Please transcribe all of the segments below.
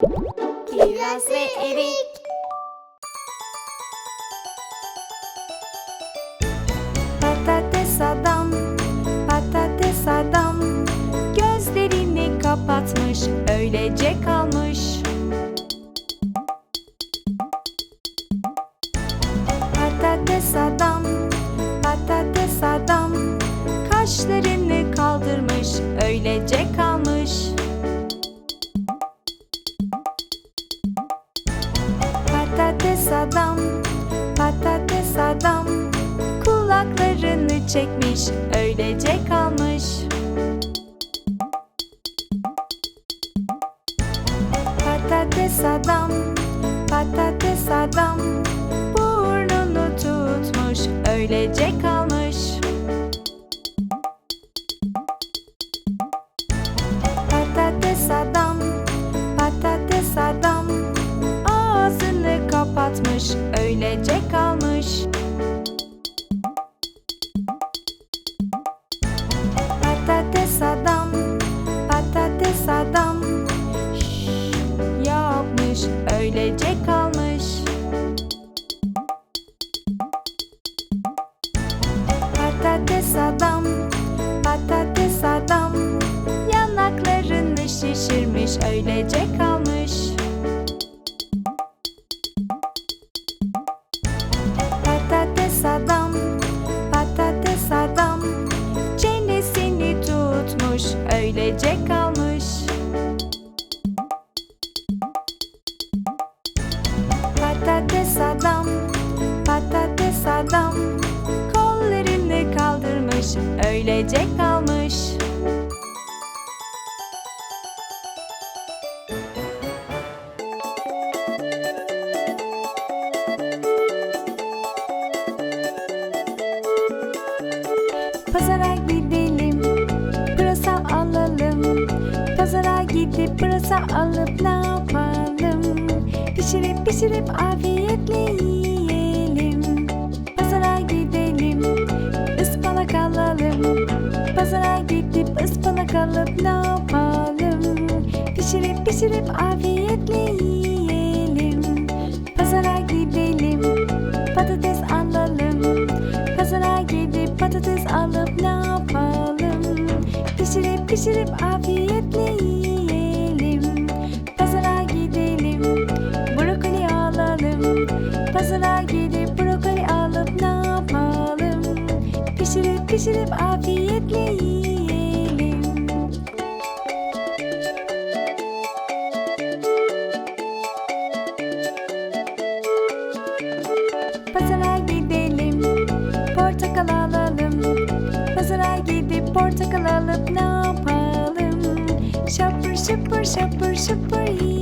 Kiraz ve erik. Patates adam, patates adam. Gözlerini kapatmış, öylece kalmış. Patates adam, patates adam. Kaşlarını kaldırmış, öylece kalmış çekmiş, öylece kalmış. Patates adam, patates adam Burnunu tutmuş, öylece kalmış. Patates adam, patates adam Ağzını kapatmış, öylece kalmış şişirmiş, öylece kalmış. Patates adam, patates adam Çenesini tutmuş, öylece kalmış. Patates adam, patates adam Kollarını kaldırmış, öylece kalmış Pazara gidelim, pırasa alalım. Pazara gidip pırasa alıp ne yapalım? Pişirip pişirip afiyetle yiyelim. Pazara gidelim, ıspanak alalım. Pazara gidip ıspanak alıp ne yapalım? Pişirip pişirip afiyetle Pazara gidelim, portakal alalım. Pazara gidip portakal alıp ne yapalım? Şapır şapır şapır şapır yiyelim.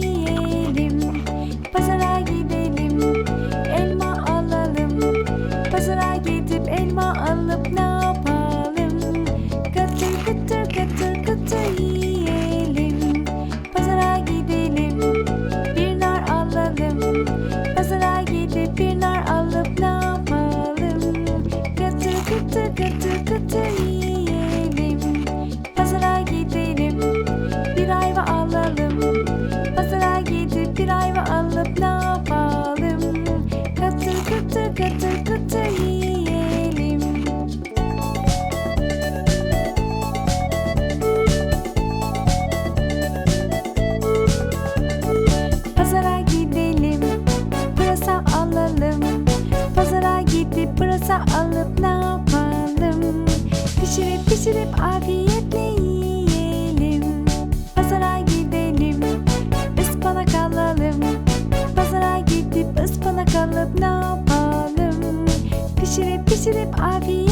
Pişirip pişirip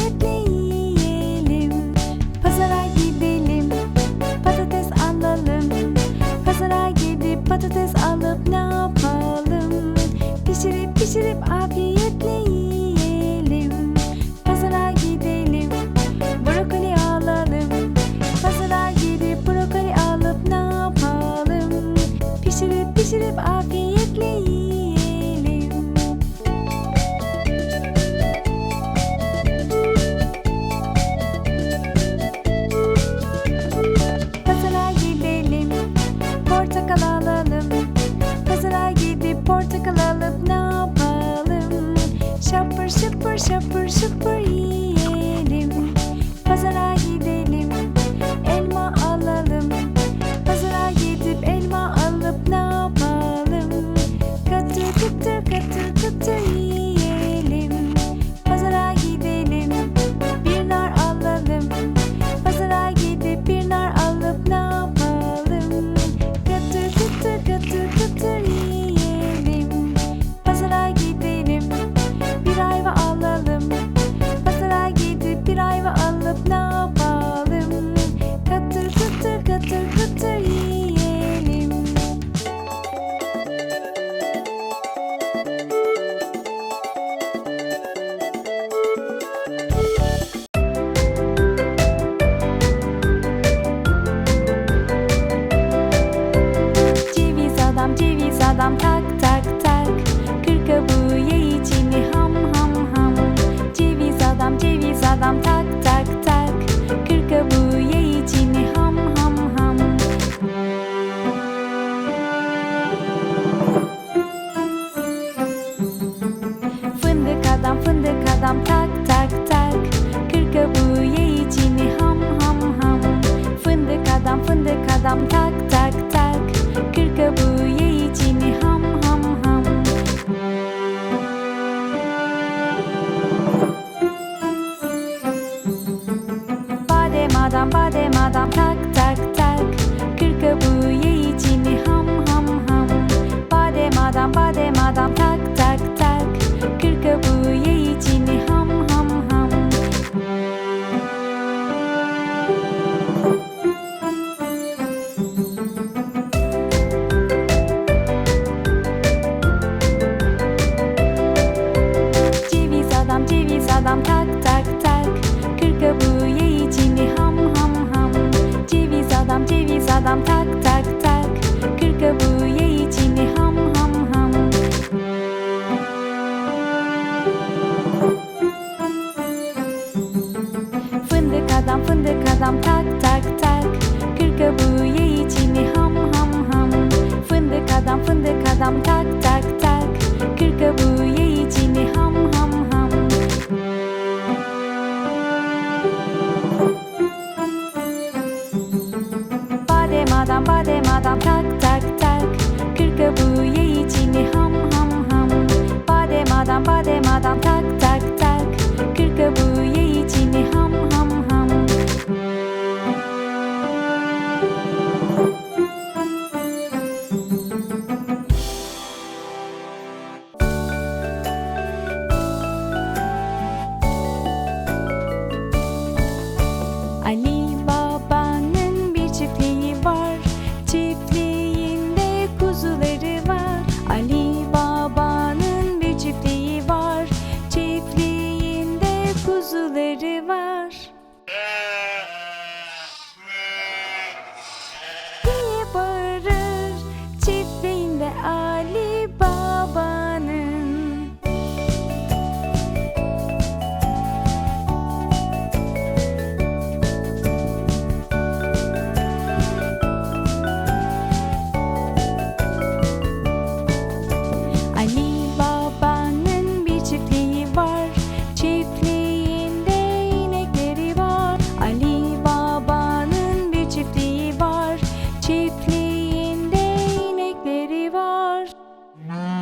No.